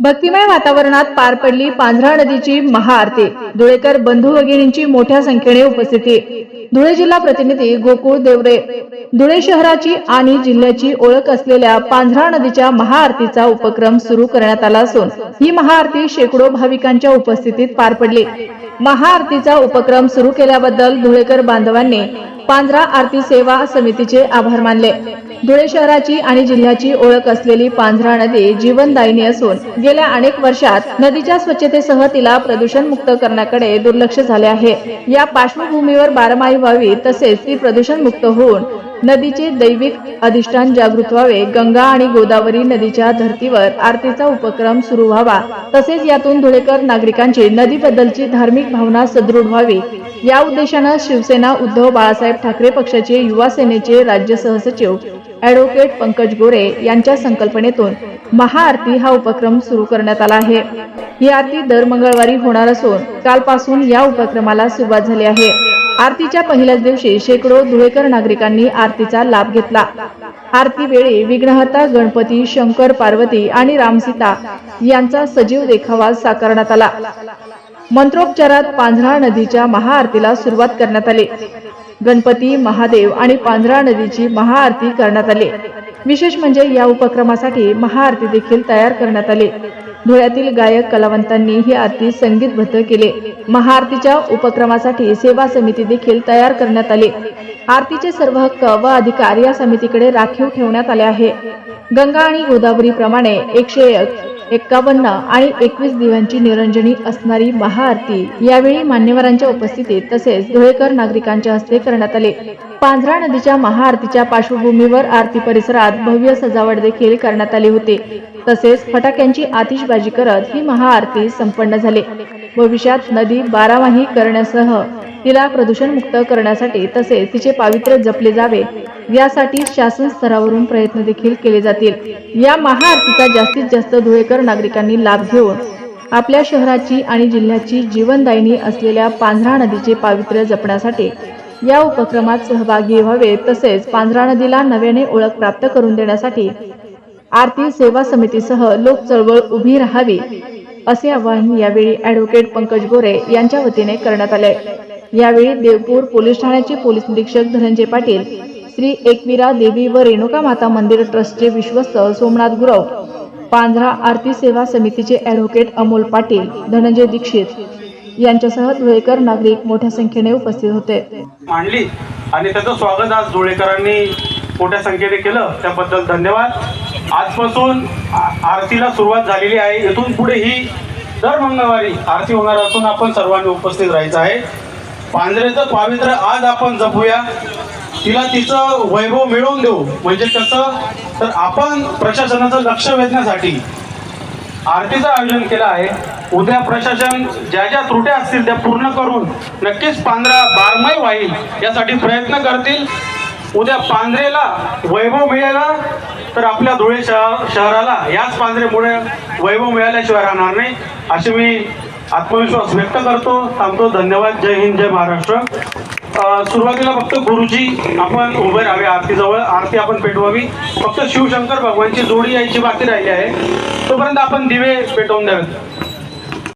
भक्तिमय वातावरणात पार पडली पांझरा नदीची महाआरती. धुळेकर बंधू भगिनींची मोठ्या संख्येने उपस्थिती. धुळे जिल्हा प्रतिनिधी गोकुळ देवरे. धुळे शहराची आणि जिल्ह्याची ओळख असलेल्या पांझरा नदीच्या महाआरतीचा उपक्रम सुरू करण्यात आला असून ही महाआरती शेकडो भाविकांच्या उपस्थितीत पार पडली. महाआरतीचा उपक्रम सुरू केल्याबद्दल धुळेकर बांधवांनी पांझरा आरती सेवा समितीचे आभार मानले. धुळे शहराची आणि जिल्ह्याची ओळख असलेली पांझरा नदी जीवनदायिनी असून गेल्या अनेक वर्षात नदीच्या स्वच्छतेसह तिला प्रदूषण मुक्त करण्याकडे दुर्लक्ष झाले आहे. या पार्श्वभूमीवर बारमाही व्हावी तसेच ती प्रदूषण मुक्त होऊन नदीचे दैविक अधिष्ठान जागृत व्हावे. गंगा आणि गोदावरी नदीच्या धर्तीवर आरतीचा उपक्रम सुरू व्हावा. तसेच यातून धुळेकर नागरिकांची नदीबद्दलची धार्मिक भावना सदृढ व्हावी. या उद्देशानं शिवसेना उद्धव बाळासाहेब ठाकरे पक्षाचे युवा सेनेचे राज्य सहसचिव ॲडव्होकेट पंकज गोरे यांच्या संकल्पनेतून महाआरती हा उपक्रम सुरू करण्यात आला आहे. ही आरती दर मंगळवारी होणार असून कालपासून या उपक्रमाला सुरुवात झाली आहे. आरतीच्या पहिल्याच दिवशी शेकडो धुळेकर नागरिकांनी आरतीचा लाभ घेतला. आरती वेळी विघ्नहर्ता गणपती शंकर पार्वती आणि रामसीता यांचा सजीव देखावा साकारण्यात आला. मंत्रोपचारात पांझरा नदीच्या महाआरतीला सुरुवात करण्यात आली. गणपती महादेव आणि पांझरा नदीची महाआरती करण्यात आली. विशेष म्हणजे या उपक्रमासाठी महाआरती देखील तयार करण्यात आली. धुळ्यातील गायक कलावंतांनी ही आरती संगीतबद्ध केले. महाआरतीच्या उपक्रमासाठी सेवा समिती देखील तयार करण्यात आली. आरतीचे सर्व हक्क व अधिकार या समितीकडे राखीव ठेवण्यात आले आहे. गंगा आणि गोदावरी प्रमाणे एकशे एक एक्कावन्न आणि एकवीस दिव्यांची निरंजनी असणारी महाआरती. यावेळी मान्यवरांच्या उपस्थितीत तसेच धुळेकर नागरिकांच्या हस्ते करण्यात आले. पांझरा नदीच्या महाआरतीच्या पार्श्वभूमीवर आरती परिसरात भव्य सजावट देखील करण्यात आली होती. तसेच फटाक्यांची आतिषबाजी करत ही महाआरती संपन्न झाली. भविष्यात नदी बारामाही करण्यासह तिला प्रदूषण मुक्त करण्यासाठी तसेच तिचे पावित्र्य जपले जावे यासाठी शासन स्तरावरून प्रयत्न देखील केले जातील. या महाआरतीचा जास्तीत जास्त धुळेकर नागरिकांनी लाभ घेऊन आपल्या शहराची आणि जिल्ह्याची जीवनदायिनी असलेल्या पांझरा नदीचे पावित्र्य जपण्यासाठी या उपक्रमात सहभागी व्हावे तसेच पांझरा नदीला नव्याने ओळख प्राप्त करून देण्यासाठी आरती सेवा समितीसह लोक चळवळ उभी राहावी असे आवाहन यावेळी ऍडव्होकेट पंकज गोरे यांच्या वतीने करण्यात आले. यावेळी देवपूर पोलीस ठाण्याचे पोलीस निरीक्षक धनंजय पाटील श्री एकविरा देवी व रेणुका माता मंदिर ट्रस्टचे विश्वस्त सोमनाथ गुरव पांझरा आरती सेवा समितीचे ॲडव्होकेट अमोल पाटील धनंजय दीक्षित यांच्यासह धुळेकर नागरिक मोठ्या संख्येने उपस्थित होते. मांडली आणि त्याचं स्वागत आज धुळेकरांनी मोठ्या संख्येने केलं. त्याबद्दल धन्यवाद. आजपासून आरतीला सुरुवात झालेली आहे. इथून पुढे ही दर मंगळवारी आरती होणार असून आपण सर्वांनी उपस्थित राहायचं आहे. पांढरेचं पावित्र्य आज आपण जपूया. तिला तिचं वैभव मिळवून देऊ. म्हणजे कसं? तर आपण प्रशासनाचं लक्ष वेधण्यासाठी आरतीचं आयोजन केलं आहे. उद्या प्रशासन ज्या ज्या त्रुट्या असतील त्या पूर्ण करून नक्कीच पांढरा बारमाही व्हाईल यासाठी प्रयत्न करतील. उद्या पांढरेला वैभव मिळाला. तर आपल्या धुळे शहराला याच पांढरेमुळे वैभव मिळाल्याशिवाय राहणार नाही. असे मी आत्मविश्वास व्यक्त करतो. थांबतो धन्यवाद. जय हिंद जय महाराष्ट्र. सुरुवातीला फक्त गुरुजी आपण उभे राहावे आरतीजवळ. आरती आपण पेटवावी. फक्त शिवशंकर भगवानची जोडी यायची बाकी राहिली आहे. तोपर्यंत आपण दिवे पेटवून द्यावेत